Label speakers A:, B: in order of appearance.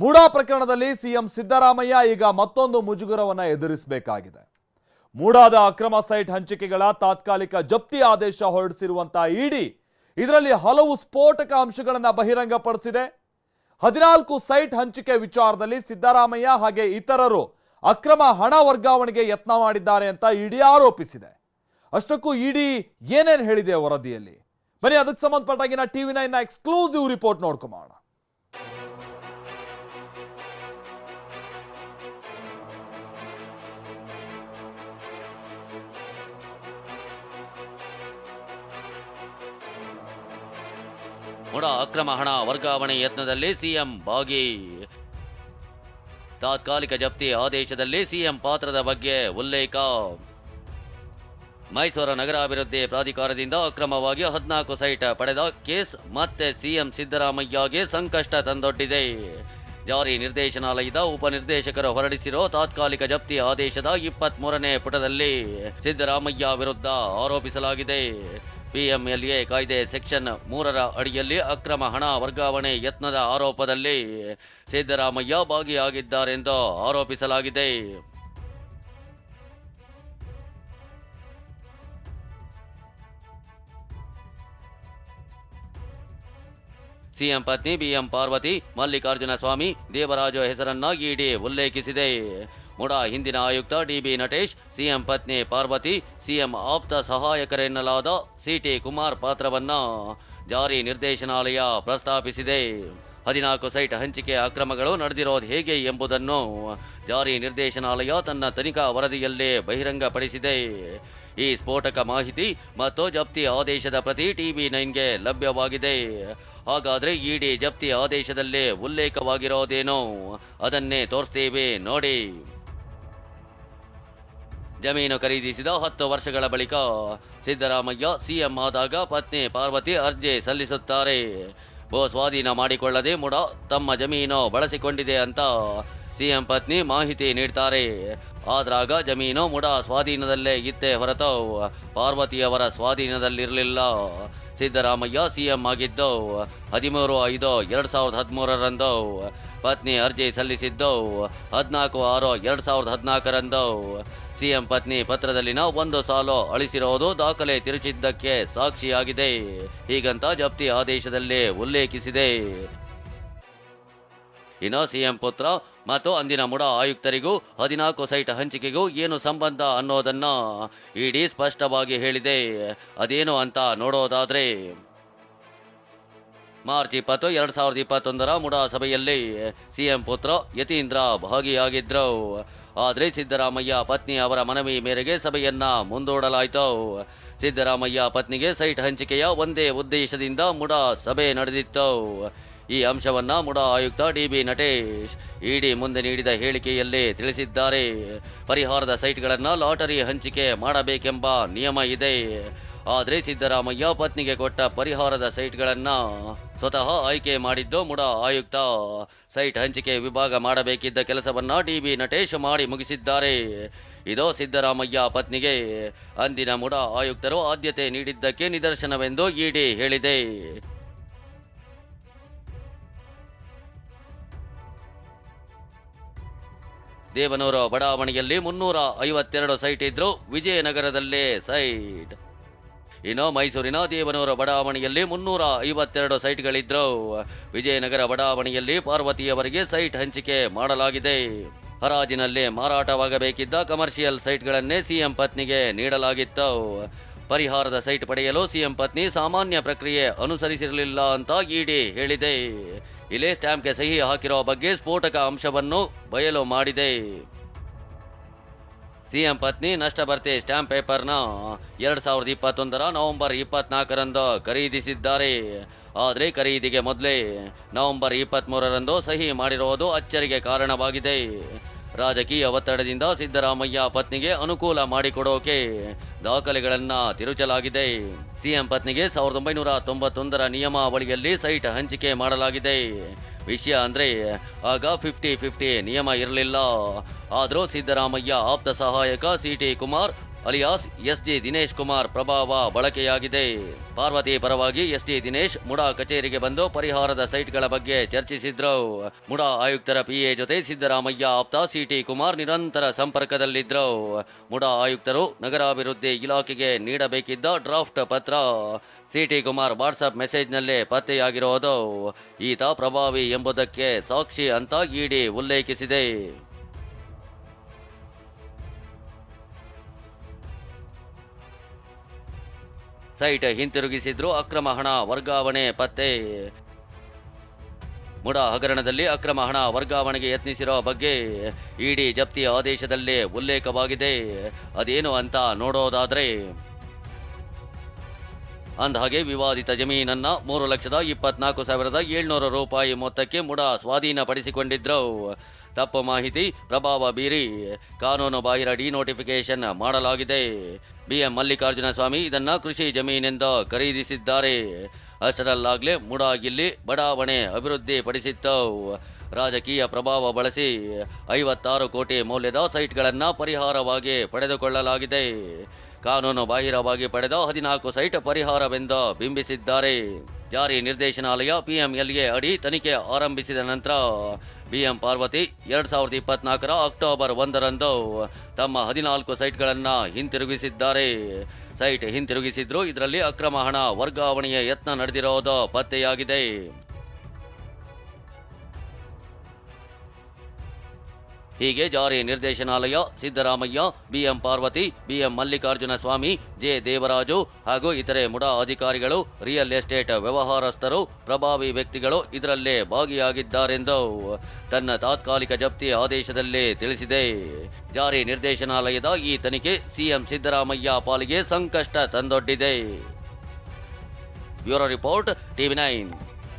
A: ಮೂಡಾ ಪ್ರಕರಣದಲ್ಲಿ ಸಿಎಂ ಸಿದ್ದರಾಮಯ್ಯ ಈಗ ಮತ್ತೊಂದು ಮುಜುಗರವನ್ನು ಎದುರಿಸಬೇಕಾಗಿದೆ. ಮೂಡಾದ ಅಕ್ರಮ ಸೈಟ್ ಹಂಚಿಕೆಗಳ ತಾತ್ಕಾಲಿಕ ಜಪ್ತಿ ಆದೇಶ ಹೊರಡಿಸಿರುವಂತಹ ಇಡಿ ಇದರಲ್ಲಿ ಹಲವು ಸ್ಫೋಟಕ ಅಂಶಗಳನ್ನು ಬಹಿರಂಗಪಡಿಸಿದೆ. ಹದಿನಾಲ್ಕು ಸೈಟ್ ಹಂಚಿಕೆ ವಿಚಾರದಲ್ಲಿ ಸಿದ್ದರಾಮಯ್ಯ ಹಾಗೆ ಇತರರು ಅಕ್ರಮ ಹಣ ವರ್ಗಾವಣೆಗೆ ಯತ್ನ ಮಾಡಿದ್ದಾರೆ ಅಂತ ಇಡಿ ಆರೋಪಿಸಿದೆ. ಅಷ್ಟಕ್ಕೂ ಇಡಿ ಏನೇನು ಹೇಳಿದೆ ವರದಿಯಲ್ಲಿ ಬನ್ನಿ, ಅದಕ್ಕೆ ಸಂಬಂಧಪಟ್ಟಾಗಿನ ಟಿವಿ ನೈನ್ ಎಕ್ಸ್ಕ್ಲೂಸಿವ್ ರಿಪೋರ್ಟ್ ನೋಡ್ಕೊಂಬೋಣ
B: ಮುಡ ಅಕ್ರಮ ಹಣ ವರ್ಗಾವಣೆ ಯತ್ನದಲ್ಲಿ ಸಿಎಂ ಭಾಗಿ. ತಾತ್ಕಾಲಿಕ ಜಪ್ತಿ ಆದೇಶದಲ್ಲಿ ಸಿಎಂ ಪಾತ್ರದ ಬಗ್ಗೆ ಉಲ್ಲೇಖ. ಮೈಸೂರು ನಗರಾಭಿವೃದ್ಧಿ ಪ್ರಾಧಿಕಾರದಿಂದ ಅಕ್ರಮವಾಗಿ ಹದಿನಾಲ್ಕು ಸೈಟ್ ಪಡೆದ ಕೇಸ್ ಮತ್ತೆ ಸಿಎಂ ಸಿದ್ದರಾಮಯ್ಯಗೆ ಸಂಕಷ್ಟ ತಂದೊಡ್ಡಿದೆ. ಜಾರಿ ನಿರ್ದೇಶನಾಲಯದ ಉಪನಿರ್ದೇಶಕರು ಹೊರಡಿಸಿರೋ ತಾತ್ಕಾಲಿಕ ಜಪ್ತಿ ಆದೇಶದ ಇಪ್ಪತ್ತ್ ಮೂರನೇ ಪುಟದಲ್ಲಿ ಸಿದ್ದರಾಮಯ್ಯ ವಿರುದ್ಧ ಆರೋಪಿಸಲಾಗಿದೆ. ಪಿಎಂಎಲ್ಎ ಕಾಯ್ದೆ ಸೆಕ್ಷನ್ ಮೂರರ ಅಡಿಯಲ್ಲಿ ಅಕ್ರಮ ಹಣ ವರ್ಗಾವಣೆ ಯತ್ನದ ಆರೋಪದಲ್ಲಿ ಸಿದ್ದರಾಮಯ್ಯ ಭಾಗಿಯಾಗಿದ್ದಾರೆಂದು ಆರೋಪಿಸಲಾಗಿದೆ. ಸಿಎಂ ಪತ್ನಿ ಬಿಎಂ ಪಾರ್ವತಿ ಮಲ್ಲಿಕಾರ್ಜುನ ಸ್ವಾಮಿ ದೇವರಾಜು ಹೆಸರನ್ನ ಇಡಿ ಉಲ್ಲೇಖಿಸಿದೆ. ಮುಡಾ ಹಿಂದಿನ ಆಯುಕ್ತ ಡಿಬಿ ನಟೇಶ್, ಸಿಎಂ ಪತ್ನಿ ಪಾರ್ವತಿ, ಸಿಎಂ ಆಪ್ತ ಸಹಾಯಕರೆನ್ನಲಾದ ಸಿಟಿ ಕುಮಾರ್ ಪಾತ್ರವನ್ನು ಜಾರಿ ನಿರ್ದೇಶನಾಲಯ ಪ್ರಸ್ತಾಪಿಸಿದೆ. ಹದಿನಾಲ್ಕು ಸೈಟ್ ಹಂಚಿಕೆ ಅಕ್ರಮಗಳು ನಡೆದಿರೋದು ಹೇಗೆ ಎಂಬುದನ್ನು ಜಾರಿ ನಿರ್ದೇಶನಾಲಯ ತನ್ನ ತನಿಖಾ ವರದಿಯಲ್ಲೇ ಬಹಿರಂಗಪಡಿಸಿದೆ. ಈ ಸ್ಫೋಟಕ ಮಾಹಿತಿ ಮತ್ತು ಜಪ್ತಿ ಆದೇಶದ ಪ್ರತಿ ಟಿವಿ ನೈನ್ಗೆ ಲಭ್ಯವಾಗಿದೆ. ಹಾಗಾದರೆ ಇಡಿ ಜಪ್ತಿ ಆದೇಶದಲ್ಲೇ ಉಲ್ಲೇಖವಾಗಿರೋದೇನೋ ಅದನ್ನೇ ತೋರಿಸ್ತೇವೆ ನೋಡಿ. ಜಮೀನು ಖರೀದಿಸಿದ ಹತ್ತು ವರ್ಷಗಳ ಬಳಿಕ ಸಿದ್ದರಾಮಯ್ಯ ಸಿಎಂ ಆದಾಗ ಪತ್ನಿ ಪಾರ್ವತಿ ಅರ್ಜಿ ಸಲ್ಲಿಸುತ್ತಾರೆ. ಭೂ ಸ್ವಾಧೀನ ಮಾಡಿಕೊಳ್ಳದೆ ಮೂಡ ತಮ್ಮ ಜಮೀನು ಬಳಸಿಕೊಂಡಿದೆ ಅಂತ ಸಿಎಂ ಪತ್ನಿ ಮಾಹಿತಿ ನೀಡ್ತಾರೆ. ಆದ್ರಾಗ ಜಮೀನು ಮುಡ ಸ್ವಾಧೀನದಲ್ಲೇ ಇತ್ತೇ ಹೊರತು ಪಾರ್ವತಿಯವರ ಸ್ವಾಧೀನದಲ್ಲಿರಲಿಲ್ಲ. ಸಿದ್ದರಾಮಯ್ಯ ಸಿಎಂ ಆಗಿದ್ದು ಹದಿಮೂರು ಐದು ಎರಡು ಸಾವಿರದ ಹದಿಮೂರರಂದು ಪತ್ನಿ ಅರ್ಜಿ ಸಲ್ಲಿಸಿದ್ದು ಹದಿನಾಲ್ಕು ಆರು ಎರಡು ಸಾವಿರದ ಹದಿನಾಲ್ಕರಂದು ಸಿಎಂ ಪತ್ನಿ ಪತ್ರದಲ್ಲಿನ ಒಂದು ಸಾಲು ಅಳಿಸಿರೋದು ದಾಖಲೆ ತಿರುಚಿದ್ದಕ್ಕೆ ಸಾಕ್ಷಿಯಾಗಿದೆ. ಹೀಗಂತ ಜಪ್ತಿ ಆದೇಶದಲ್ಲಿ ಉಲ್ಲೇಖಿಸಿದೆ. ಇನ್ನು ಸಿಎಂ ಪುತ್ರ ಮತ್ತು ಅಂದಿನ ಮುಡ ಆಯುಕ್ತರಿಗೂ, ಹದಿನಾಲ್ಕು ಸೈಟ್ ಹಂಚಿಕೆಗೂ ಏನು ಸಂಬಂಧ ಅನ್ನೋದನ್ನ ಇಡಿ ಸ್ಪಷ್ಟವಾಗಿ ಹೇಳಿದೆ. ಅದೇನು ಅಂತ ನೋಡೋದಾದ್ರೆ, ಮಾರ್ಚ್ ಇಪ್ಪತ್ತು, ಎರಡ್ ಸಾವಿರದ ಇಪ್ಪತ್ತೊಂದರ ಮುಡಾ ಸಭೆಯಲ್ಲಿ ಸಿಎಂ ಪುತ್ರ ಯತೀಂದ್ರ ಭಾಗಿಯಾಗಿದ್ರು. ಆದರೆ ಸಿದ್ದರಾಮಯ್ಯ ಪತ್ನಿ ಅವರ ಮನವಿ ಮೇರೆಗೆ ಸಭೆಯನ್ನ ಮುಂದೂಡಲಾಯಿತು. ಸಿದ್ದರಾಮಯ್ಯ ಪತ್ನಿಗೆ ಸೈಟ್ ಹಂಚಿಕೆಯ ಒಂದೇ ಉದ್ದೇಶದಿಂದ ಮುಡಾ ಸಭೆ ನಡೆದಿತ್ತು. ಈ ಅಂಶವನ್ನ ಮುಡಾ ಆಯುಕ್ತ ಡಿ ಬಿ ನಟೇಶ್ ಇಡಿ ಮುಂದೆ ನೀಡಿದ ಹೇಳಿಕೆಯಲ್ಲಿ ತಿಳಿಸಿದ್ದಾರೆ. ಪರಿಹಾರದ ಸೈಟ್ಗಳನ್ನು ಲಾಟರಿ ಹಂಚಿಕೆ ಮಾಡಬೇಕೆಂಬ ನಿಯಮ ಇದೆ. ಆದರೆ ಸಿದ್ದರಾಮಯ್ಯ ಪತ್ನಿಗೆ ಕೊಟ್ಟ ಪರಿಹಾರದ ಸೈಟ್ಗಳನ್ನ ಸ್ವತಃ ಆಯ್ಕೆ ಮಾಡಿದ್ದು ಮುಡಾ ಆಯುಕ್ತ. ಸೈಟ್ ಹಂಚಿಕೆ ವಿಭಾಗ ಮಾಡಬೇಕಿದ್ದ ಕೆಲಸವನ್ನ ಡಿಬಿ ನಟೇಶ್ ಮಾಡಿ ಮುಗಿಸಿದ್ದಾರೆ. ಇದು ಸಿದ್ದರಾಮಯ್ಯ ಪತ್ನಿಗೆ ಅಂದಿನ ಮುಡಾ ಆಯುಕ್ತರು ಆದ್ಯತೆ ನೀಡಿದ್ದಕ್ಕೆ ನಿದರ್ಶನವೆಂದು ಇಡಿ ಹೇಳಿದೆ. ದೇವನೂರು ಬಡಾವಣೆಯಲ್ಲಿ ಮುನ್ನೂರ ಐವತ್ತೆರಡು ಸೈಟ್ ಇದ್ರು ವಿಜಯನಗರದಲ್ಲೇ ಸೈಟ್. ಇನ್ನು ಮೈಸೂರಿನ ದೇವನೂರ ಬಡಾವಣೆಯಲ್ಲಿ ಮುನ್ನೂರ ಐವತ್ತೆರಡು ಸೈಟ್ಗಳಿದ್ರು ವಿಜಯನಗರ ಬಡಾವಣೆಯಲ್ಲಿ ಪಾರ್ವತಿಯವರಿಗೆ ಸೈಟ್ ಹಂಚಿಕೆ ಮಾಡಲಾಗಿದೆ. ಹರಾಜಿನಲ್ಲಿ ಮಾರಾಟವಾಗಬೇಕಿದ್ದ ಕಮರ್ಷಿಯಲ್ ಸೈಟ್ಗಳನ್ನೇ ಸಿಎಂ ಪತ್ನಿಗೆ ನೀಡಲಾಗಿತ್ತು. ಪರಿಹಾರದ ಸೈಟ್ ಪಡೆಯಲು ಸಿಎಂ ಪತ್ನಿ ಸಾಮಾನ್ಯ ಪ್ರಕ್ರಿಯೆ ಅನುಸರಿಸಿರಲಿಲ್ಲ ಅಂತ ಇಡಿ ಹೇಳಿದೆ. ಇಲ್ಲೇ ಸ್ಟ್ಯಾಂಪ್ಗೆ ಸಹಿ ಹಾಕಿರುವ ಬಗ್ಗೆ ಸ್ಫೋಟಕ ಅಂಶವನ್ನು ಬಯಲು ಮಾಡಿದೆ. ಸಿಎಂ ಪತ್ನಿ ನಷ್ಟ ಭರ್ತಿ ಸ್ಟ್ಯಾಂಪ್ ಪೇಪರ್ನ ಎರಡ್ ಸಾವಿರದ ಇಪ್ಪತ್ತೊಂದರ ನವೆಂಬರ್ ಇಪ್ಪತ್ನಾಲ್ಕರಂದು ಖರೀದಿಸಿದ್ದಾರೆ. ಆದರೆ ಖರೀದಿಗೆ ಮೊದಲೇ ನವೆಂಬರ್ ಇಪ್ಪತ್ತ್ಮೂರರಂದು ಸಹಿ ಮಾಡಿರುವುದು ಅಚ್ಚರಿಗೆ ಕಾರಣವಾಗಿದೆ. ರಾಜಕೀಯ ಒತ್ತಡದಿಂದ ಸಿದ್ದರಾಮಯ್ಯ ಪತ್ನಿಗೆ ಅನುಕೂಲ ಮಾಡಿಕೊಡೋಕೆ ದಾಖಲೆಗಳನ್ನ ತಿರುಚಲಾಗಿದೆ. ಸಿಎಂ ಪತ್ನಿಗೆ ಸಾವಿರದ ಒಂಬೈನೂರ ತೊಂಬತ್ತೊಂದರ ನಿಯಮಾವಳಿಯಲ್ಲಿ ಸೈಟ್ ಹಂಚಿಕೆ ಮಾಡಲಾಗಿದೆ. ವಿಷಯ ಅಂದ್ರೆ ಆಗ ಫಿಫ್ಟಿ ಫಿಫ್ಟಿ ನಿಯಮ ಇರಲಿಲ್ಲ. ಆದರೂ ಸಿದ್ದರಾಮಯ್ಯ ಆಪ್ತ ಸಹಾಯಕ C T Kumar alias S G Dinesh Kumar ಪ್ರಭಾವ ಬಳಕೆಯಾಗಿದೆ. ಪಾರ್ವತಿ ಪರವಾಗಿ ಎಸ್ ಜಿ ದಿನೇಶ್ ಮುಡಾ ಕಚೇರಿಗೆ ಬಂದು ಪರಿಹಾರದ ಸೈಟ್ಗಳ ಬಗ್ಗೆ ಚರ್ಚಿಸಿದ್ರು. ಮುಡಾ ಆಯುಕ್ತರ ಪಿಎ ಜೊತೆ ಸಿದ್ದರಾಮಯ್ಯ ಆಪ್ತ ಸಿಟಿ ಕುಮಾರ್ ನಿರಂತರ ಸಂಪರ್ಕದಲ್ಲಿದ್ದರು ಮುಡಾ ಆಯುಕ್ತರು ನಗರಾಭಿವೃದ್ಧಿ ಇಲಾಖೆಗೆ ನೀಡಬೇಕಿದ್ದ ಡ್ರಾಫ್ಟ್ ಪತ್ರ. ಸಿಟಿ ಕುಮಾರ್ ವಾಟ್ಸಪ್ ಮೆಸೇಜ್ನಲ್ಲೇ ಪತ್ತೆಯಾಗಿರೋದು. ಈತ ಪ್ರಭಾವಿ ಎಂಬುದಕ್ಕೆ ಸಾಕ್ಷಿ ಅಂತ ಇಡಿ ಉಲ್ಲೇಖಿಸಿದೆ. ಸೈಟ್ ಹಿಂತಿರುಗಿಸಿದ್ರು. ಅಕ್ರಮ ಹಣ ವರ್ಗಾವಣೆ ಪತ್ತೆ. ಮುಡ ಹಗರಣದಲ್ಲಿ ಅಕ್ರಮ ಹಣ ವರ್ಗಾವಣೆಗೆ ಯತ್ನಿಸಿರೋ ಬಗ್ಗೆ ಇಡಿ ಜಪ್ತಿ ಆದೇಶದಲ್ಲಿ ಉಲ್ಲೇಖವಾಗಿದೆ. ಅದೇನು ಅಂತ ನೋಡೋದಾದ್ರೆ ಅಂದಹಾಗೆ ವಿವಾದಿತ ಜಮೀನನ್ನ ಮೂರು ಲಕ್ಷದ ಇಪ್ಪತ್ನಾಲ್ಕು ಸಾವಿರದ ಏಳ್ನೂರು ರೂಪಾಯಿ ಮೊತ್ತಕ್ಕೆ ಮುಡ ಸ್ವಾಧೀನಪಡಿಸಿಕೊಂಡಿದ್ರು. ತಪ್ಪು ಮಾಹಿತಿ, ಪ್ರಭಾವ ಬೀರಿ, ಕಾನೂನು ಬಾಹಿರ ಡಿನೋಟಿಫಿಕೇಶನ್ ಮಾಡಲಾಗಿದೆ. ಬಿಎಂ ಮಲ್ಲಿಕಾರ್ಜುನ ಸ್ವಾಮಿ ಇದನ್ನು ಕೃಷಿ ಜಮೀನಿಂದ ಖರೀದಿಸಿದ್ದಾರೆ. ಅಷ್ಟರಲ್ಲಾಗಲೇ ಮುಡಾಗಿಲ್ಲಿ ಬಡಾವಣೆ ಅಭಿವೃದ್ಧಿ ಪಡಿಸಿತ್ತು ರಾಜಕೀಯ ಪ್ರಭಾವ ಬಳಸಿ ಐವತ್ತಾರು ಕೋಟಿ ಮೌಲ್ಯದ ಸೈಟ್ಗಳನ್ನು ಪರಿಹಾರವಾಗಿ ಪಡೆದುಕೊಳ್ಳಲಾಗಿದೆ. ಕಾನೂನು ಬಾಹಿರವಾಗಿ ಪಡೆದ ಹದಿನಾಲ್ಕು ಸೈಟ್ ಪರಿಹಾರವೆಂದು ಬಿಂಬಿಸಿದ್ದಾರೆ. ಜಾರಿ ನಿರ್ದೇಶನಾಲಯ ಪಿಎಂಎಲ್ಎ ಅಡಿ ತನಿಖೆ ಆರಂಭಿಸಿದ ನಂತರ ಬಿಎಂ ಪಾರ್ವತಿ ಎರಡು ಸಾವಿರದ ಇಪ್ಪತ್ನಾಲ್ಕರ ಅಕ್ಟೋಬರ್ ಒಂದರಂದು ತಮ್ಮ ಹದಿನಾಲ್ಕು ಸೈಟ್ಗಳನ್ನು ಹಿಂತಿರುಗಿಸಿದ್ದಾರೆ. ಸೈಟ್ ಹಿಂತಿರುಗಿಸಿದ್ರು ಇದರಲ್ಲಿ ಅಕ್ರಮ ಹಣ ವರ್ಗಾವಣೆಯ ಯತ್ನ ನಡೆದಿರೋದು ಪತ್ತೆಯಾಗಿದೆ. ಹೀಗೆ ಜಾರಿ ನಿರ್ದೇಶನಾಲಯ, Siddaramaiah, BM Parvathi, BM Mallikarjuna Swamy, J Devaraju ಹಾಗೂ ಇತರೆ ಮುಡಾ ಅಧಿಕಾರಿಗಳು, ರಿಯಲ್ ಎಸ್ಟೇಟ್ ವ್ಯವಹಾರಸ್ಥರು, ಪ್ರಭಾವಿ ವ್ಯಕ್ತಿಗಳು ಇದರಲ್ಲೇ ಭಾಗಿಯಾಗಿದ್ದಾರೆಂದು ತನ್ನ ತಾತ್ಕಾಲಿಕ ಜಪ್ತಿ ಆದೇಶದಲ್ಲಿ ತಿಳಿಸಿದೆ. ಜಾರಿ ನಿರ್ದೇಶನಾಲಯದ ಈ ತನಿಖೆ ಸಿಎಂ ಸಿದ್ದರಾಮಯ್ಯ ಪಾಲಿಗೆ ಸಂಕಷ್ಟ ತಂದೊಡ್ಡಿದೆ. Bureau report, TV nine.